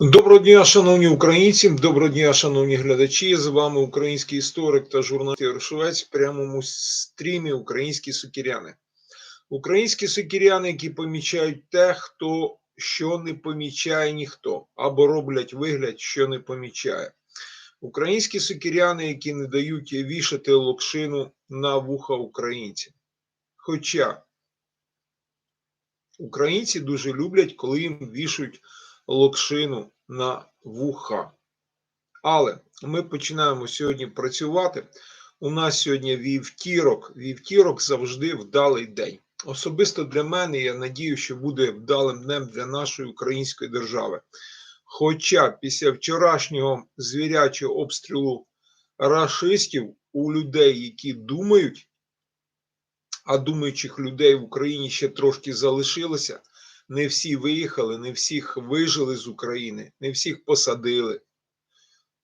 Доброго дня, шановні українці, доброго дня, шановні глядачі. З вами український історик та журналіст Ярошовець в прямому стрімі Українські сукіряни. Українські сукіряни, які помічають те, хто що не помічає ніхто, або роблять вигляд, що не помічає. Українські сукіряни, які не дають вішати локшину на вуха українцям. Хоча українці дуже люблять, коли їм вішають локшину на вуха. Але ми починаємо сьогодні працювати. У нас сьогодні вівтірок. Вівтірок завжди вдалий день. Особисто для мене, я надію, що буде вдалим днем для нашої української держави. Хоча після вчорашнього звірячого обстрілу рашистів у людей, які думають, а думаючих людей в Україні ще трошки залишилося, не всі виїхали, не всіх вижили з України, не всіх посадили.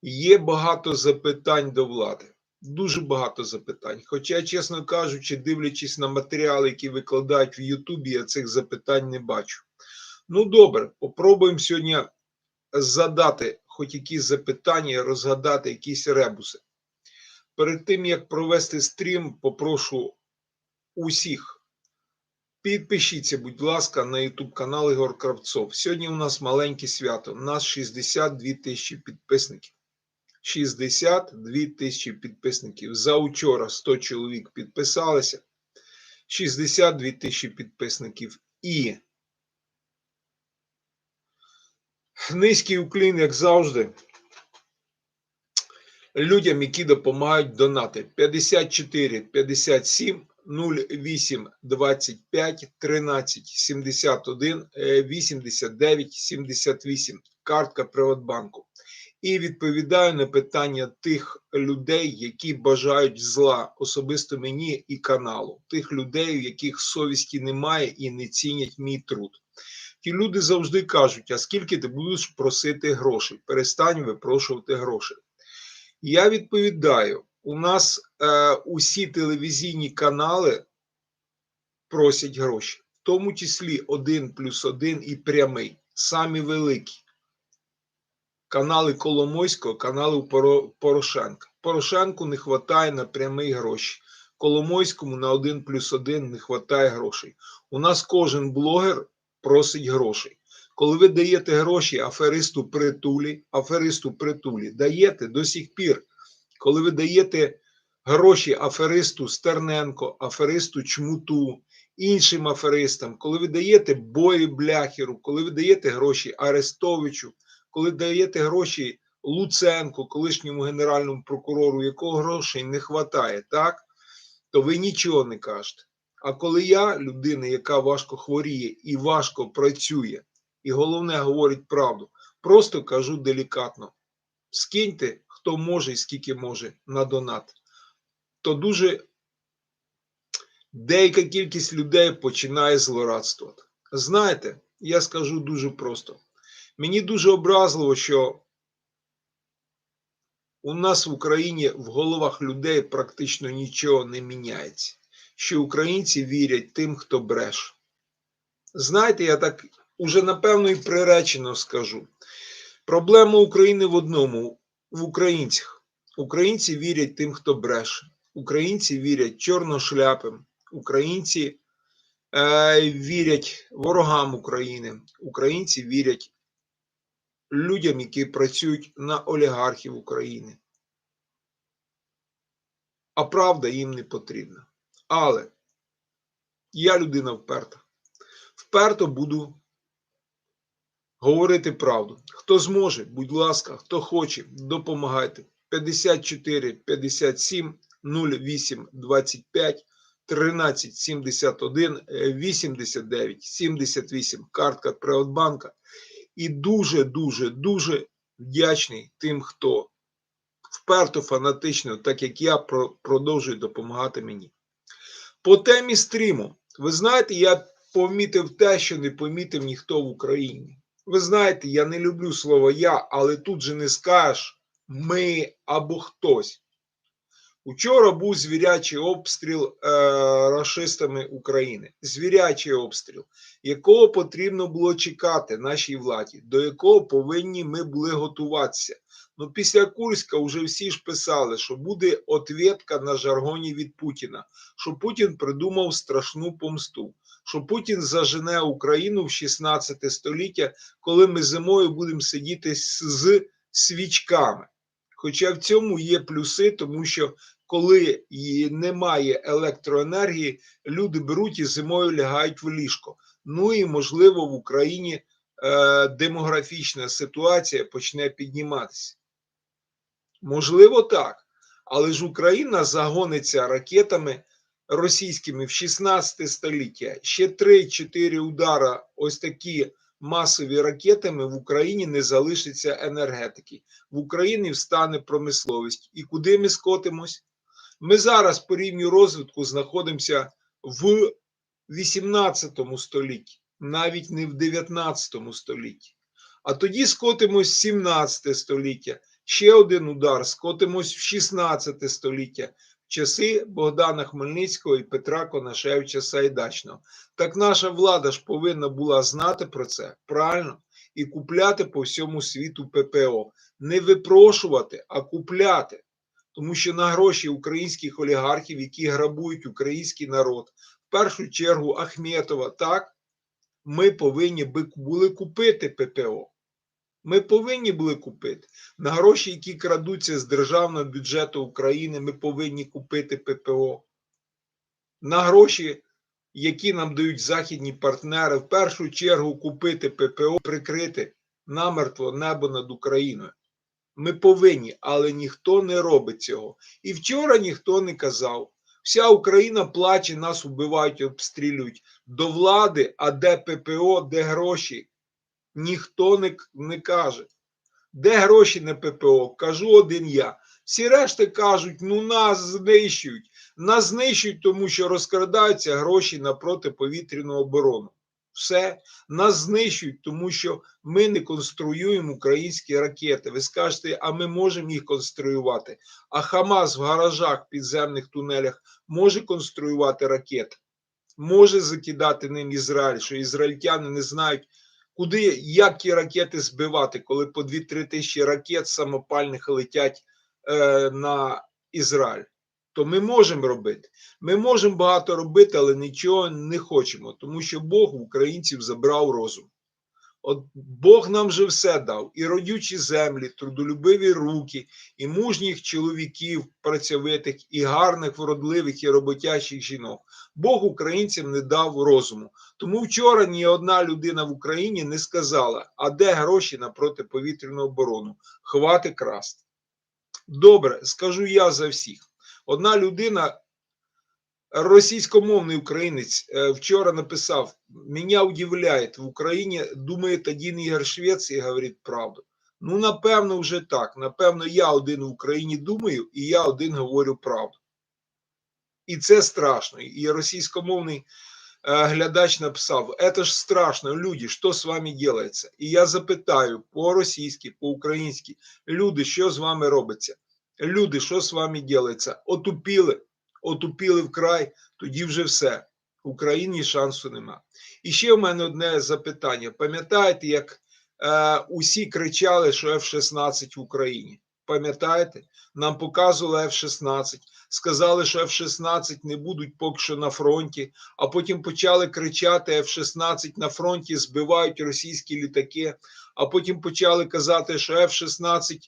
Є багато запитань до влади. Дуже багато запитань. Хоча, чесно кажучи, дивлячись на матеріали, які викладають в Ютубі, я цих запитань не бачу. Ну, добре, попробуємо сьогодні задати хоч якісь запитання, розгадати якісь ребуси. Перед тим як провести стрім, попрошу усіх. Підпишіться, будь ласка, на YouTube канал Ігор Кравцов. Сьогодні у нас маленьке свято. У нас 62 тисячі підписників. 62 тисячі підписників. За учора 100 чоловік підписалися. 62 тисячі підписників. І низький уклін, як завжди, людям, які допомагають донати. 54 57 08 25 13 71 89 78 картка Приватбанку. І відповідаю на питання тих людей, які бажають зла, особисто мені і каналу, тих людей, у яких совісті немає і не цінять мій труд. Ті люди завжди кажуть: а скільки ти будеш просити грошей? Перестань випрошувати грошей. Я відповідаю у нас е, усі телевізійні канали просять гроші, в тому числі один плюс один і прямий, самі великі. Канали Коломойського, канали Порошенка. Порошенку не вистачає на прямий гроші. Коломойському на один плюс один не вистачає грошей. У нас кожен блогер просить грошей. Коли ви даєте гроші аферисту притулі, аферисту притулі, даєте до сих пір коли ви даєте гроші аферисту Стерненко, аферисту Чмуту, іншим аферистам, коли ви даєте бої Бляхеру, коли ви даєте гроші Арестовичу, коли даєте гроші Луценку, колишньому генеральному прокурору, якого грошей не вистачає, так, то ви нічого не кажете. А коли я, людина, яка важко хворіє і важко працює, і головне говорить правду, просто кажу делікатно: скиньте хто може і скільки може на донат, то дуже деяка кількість людей починає злорадствувати. Знаєте, я скажу дуже просто. Мені дуже образливо, що у нас в Україні в головах людей практично нічого не міняється. Що українці вірять тим, хто бреше. Знаєте, я так уже напевно і приречено скажу. Проблема України в одному: в українцях. Українці вірять тим, хто бреше. Українці вірять чорношляпим, українці е, вірять ворогам України, українці вірять людям, які працюють на олігархів України. А правда їм не потрібна. Але я людина вперта. Вперто буду говорити правду. Хто зможе, будь ласка, хто хоче, допомагайте. 54 57 08 25 13 71 89 78 картка Приватбанка. І дуже, дуже, дуже вдячний тим, хто вперто фанатично, так як я, продовжує допомагати мені. По темі стріму, ви знаєте, я помітив те, що не помітив ніхто в Україні. Ви знаєте, я не люблю слово я, але тут же не скажеш ми або хтось. Учора був звірячий обстріл е, рашистами України. Звірячий обстріл, якого потрібно було чекати нашій владі, до якого повинні ми були готуватися. Ну, після Курська вже всі ж писали, що буде ответка на жаргоні від Путіна, що Путін придумав страшну помсту, що Путін зажене Україну в 16 століття, коли ми зимою будемо сидіти з, свічками. Хоча в цьому є плюси, тому що коли немає електроенергії, люди беруть і зимою лягають в ліжко. Ну і можливо в Україні е, демографічна ситуація почне підніматися. Можливо, так. Але ж Україна загониться ракетами російськими в 16 століття. Ще 3-4 удара, ось такі масові ракетами в Україні не залишиться енергетики. В Україні встане промисловість. І куди ми скотимось? Ми зараз по рівню розвитку знаходимося в 18 столітті, навіть не в 19 столітті. А тоді скотимось в 17 століття. Ще один удар, скотимось в 16 століття, часи Богдана Хмельницького і Петра Конашевича Сайдачного. Так наша влада ж повинна була знати про це правильно і купляти по всьому світу ППО. Не випрошувати, а купляти. Тому що на гроші українських олігархів, які грабують український народ, в першу чергу Ахметова, так, ми повинні би були купити ППО. Ми повинні були купити. На гроші, які крадуться з державного бюджету України, ми повинні купити ППО. На гроші, які нам дають західні партнери, в першу чергу купити ППО, прикрити намертво небо над Україною. Ми повинні, але ніхто не робить цього. І вчора ніхто не казав. Вся Україна плаче, нас вбивають, обстрілюють до влади, а де ППО, де гроші? Ніхто не, не каже. Де гроші на ППО? Кажу один я. Всі решти кажуть, ну нас знищують. Нас знищують, тому що розкрадаються гроші на протиповітряну оборону. Все, нас знищують, тому що ми не конструюємо українські ракети. Ви скажете, а ми можемо їх конструювати. А Хамас в гаражах, підземних тунелях може конструювати ракети, може закидати ним Ізраїль, що ізраїльтяни не знають, куди, як ті ракети збивати, коли по 2-3 тисячі ракет самопальних летять е, на Ізраїль. То ми можемо робити. Ми можемо багато робити, але нічого не хочемо, тому що Бог українців забрав розум. От Бог нам же все дав: і родючі землі, трудолюбиві руки, і мужніх чоловіків, працьовитих, і гарних, вродливих, і роботячих жінок. Бог українцям не дав розуму. Тому вчора ні одна людина в Україні не сказала, а де гроші на протиповітряну оборону? Хвати красти. Добре, скажу я за всіх. Одна людина, російськомовний українець, е, вчора написав: Мене удивляє, в Україні думає один Ігор Швець і говорить правду. Ну, напевно, вже так. Напевно, я один в Україні думаю, і я один говорю правду. І це страшно. І російськомовний е, глядач написав: Это ж страшно, люди, що з вами делается? І я запитаю по-російськи, по-українськи, люди, що з вами робиться? Люди, що з вами ділиться? Отупіли, отупіли вкрай, тоді вже все. Україні шансу нема. І ще в мене одне запитання. Пам'ятаєте, як е, усі кричали, що F-16 в Україні? Пам'ятаєте? Нам показували F-16, сказали, що F-16 не будуть поки що на фронті, а потім почали кричати: F-16 на фронті збивають російські літаки, а потім почали казати, що F-16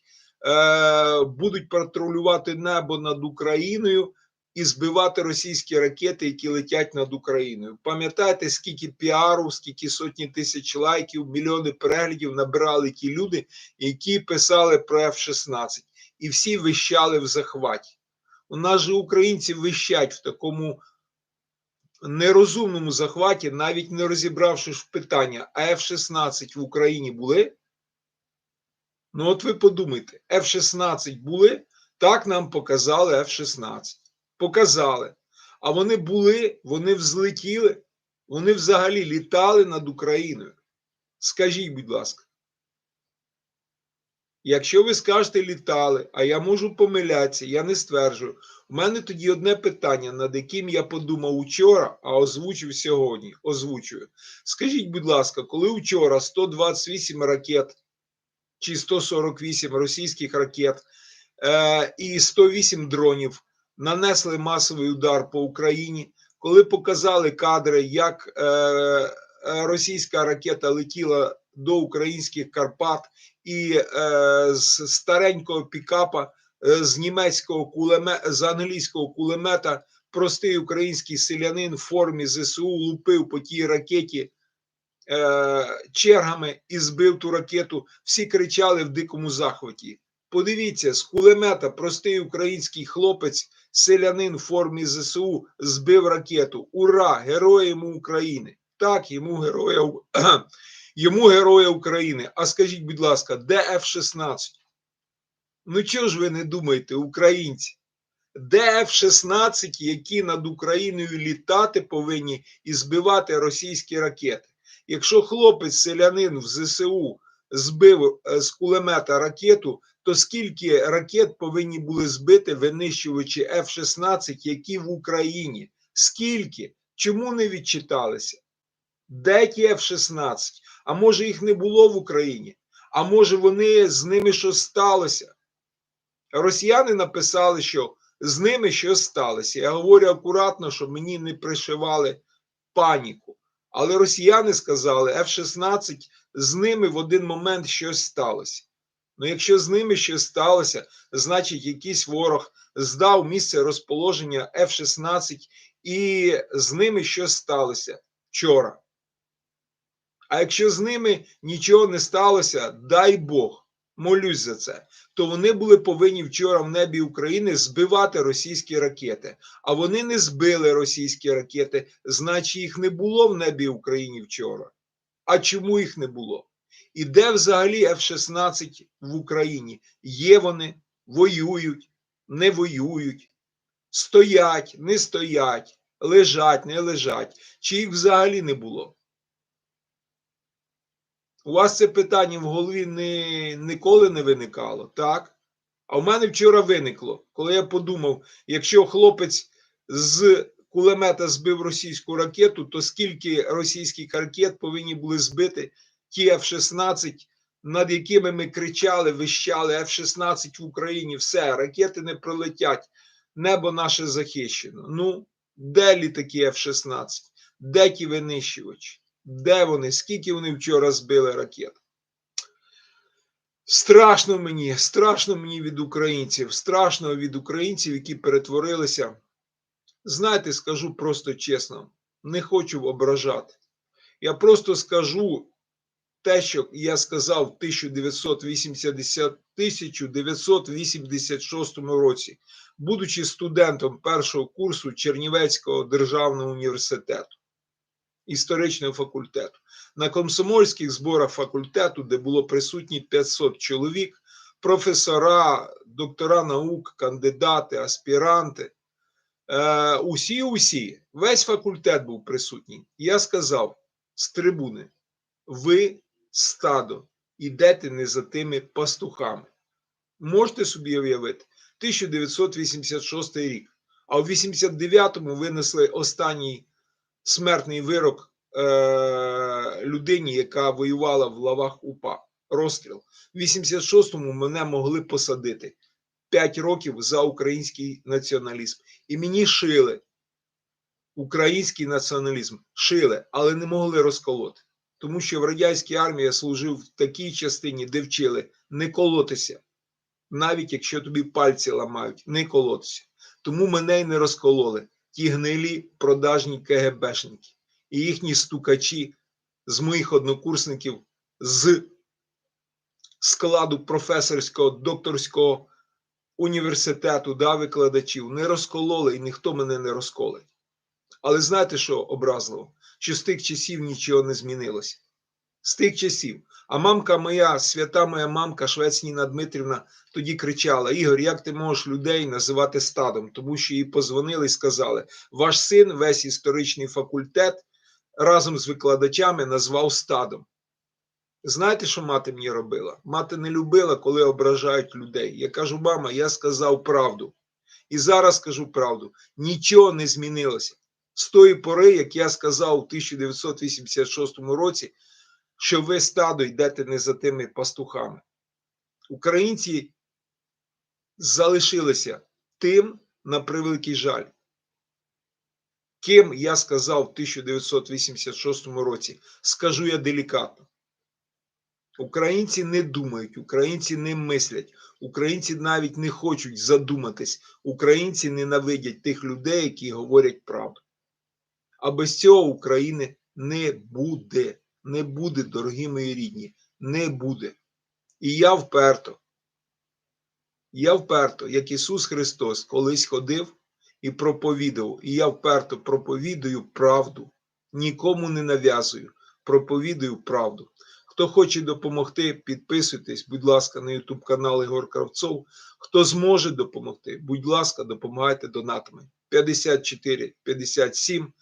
е, будуть патрулювати небо над Україною і збивати російські ракети, які летять над Україною. Пам'ятаєте, скільки піару, скільки сотні тисяч лайків, мільйони переглядів набирали ті люди, які писали про F-16, і всі вищали в захваті. У нас же українці вищать в такому нерозумному захваті, навіть не розібравши в питання, а F-16 в Україні були? Ну, от ви подумайте, F-16 були, так нам показали F-16. Показали. А вони були, вони взлетіли, вони взагалі літали над Україною. Скажіть, будь ласка. Якщо ви скажете літали, а я можу помилятися, я не стверджую. У мене тоді одне питання, над яким я подумав учора, а озвучив сьогодні. Озвучую. Скажіть, будь ласка, коли вчора 128 ракет чи 148 російських ракет е, і 108 дронів нанесли масовий удар по Україні, коли показали кадри, як е, е, російська ракета летіла до українських Карпат і е, з старенького пікапа, е, з німецького кулемета, з англійського кулемета, простий український селянин в формі ЗСУ лупив по тій ракеті е, чергами і збив ту ракету. Всі кричали в дикому захваті. Подивіться, з кулемета простий український хлопець, селянин в формі ЗСУ, збив ракету. Ура! Герої йому України! Так, йому героя, йому героя України. А скажіть, будь ласка, де F-16? Ну чого ж ви не думаєте, українці? Де F-16, які над Україною літати повинні і збивати російські ракети? Якщо хлопець селянин в ЗСУ збив е, з кулемета ракету, то скільки ракет повинні були збити винищувачі F-16, які в Україні? Скільки? Чому не відчиталися? Де ті F-16? А може їх не було в Україні? А може вони з ними щось сталося? Росіяни написали, що з ними щось сталося. Я говорю акуратно, щоб мені не пришивали паніку. Але росіяни сказали, F-16 з ними в один момент щось сталося. Ну, якщо з ними щось сталося, значить якийсь ворог здав місце розположення F-16 і з ними щось сталося вчора. А якщо з ними нічого не сталося, дай Бог, молюсь за це, то вони були повинні вчора в небі України збивати російські ракети. А вони не збили російські ракети, значить їх не було в небі України вчора. А чому їх не було? І де взагалі F-16 в Україні? Є вони, воюють, не воюють, стоять, не стоять, лежать, не лежать, чи їх взагалі не було? У вас це питання в голові не, ніколи не виникало, так? А в мене вчора виникло, коли я подумав, якщо хлопець з кулемета збив російську ракету, то скільки російських ракет повинні були збити ті F-16, над якими ми кричали, вищали F-16 в Україні, все, ракети не пролетять, небо наше захищено. Ну, де літаки F-16? Де ті винищувачі? Де вони? Скільки вони вчора збили ракет? Страшно мені, страшно мені від українців, страшно від українців, які перетворилися. Знаєте, скажу просто чесно, не хочу ображати. Я просто скажу те, що я сказав в 1980, 1986 році, будучи студентом першого курсу Чернівецького державного університету історичного факультету. На комсомольських зборах факультету, де було присутні 500 чоловік, професора, доктора наук, кандидати, аспіранти. Е, усі, усі, весь факультет був присутній. Я сказав з трибуни: ви стадо, ідете не за тими пастухами. Можете собі уявити, 1986 рік, а в 89-му винесли останній смертний вирок е, людині, яка воювала в лавах УПА. Розстріл. В 86-му мене могли посадити 5 років за український націоналізм. І мені шили український націоналізм. Шили, але не могли розколоти. Тому що в радянській армії я служив в такій частині, де вчили не колотися, навіть якщо тобі пальці ламають, не колотися. Тому мене й не розкололи ті гнилі продажні КГБшники і їхні стукачі з моїх однокурсників з складу професорського докторського університету да, викладачів не розкололи і ніхто мене не розколить. Але знаєте, що образливо? Що з тих часів нічого не змінилося. З тих часів. А мамка моя, свята моя мамка, Швець Ніна Дмитрівна, тоді кричала: Ігор, як ти можеш людей називати стадом? Тому що їй позвонили і сказали: ваш син весь історичний факультет разом з викладачами назвав стадом. Знаєте, що мати мені робила? Мати не любила, коли ображають людей. Я кажу, мама, я сказав правду. І зараз кажу правду. Нічого не змінилося. З тої пори, як я сказав у 1986 році, що ви стадо йдете не за тими пастухами. Українці залишилися тим, на превеликий жаль. Ким я сказав в 1986 році, скажу я делікатно. Українці не думають, українці не мислять, українці навіть не хочуть задуматись, українці ненавидять тих людей, які говорять правду. А без цього України не буде. Не буде, дорогі мої рідні, не буде. І я вперто, я вперто, як Ісус Христос, колись ходив і проповідував. І я вперто проповідую правду, нікому не нав'язую, проповідую правду. Хто хоче допомогти, підписуйтесь, будь ласка, на YouTube канал Ігор Кравцов. Хто зможе допомогти, будь ласка, допомагайте донатами. 54 57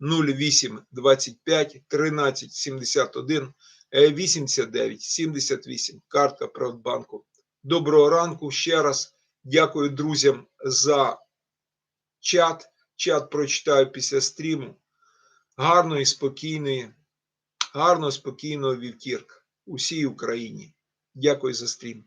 08 25 13 71 е, 89 78. Картка Приватбанку. Доброго ранку ще раз. Дякую друзям за чат. Чат прочитаю після стріму. Гарної, спокійної, гарного, спокійного вівтірка усій Україні. Дякую за стрім.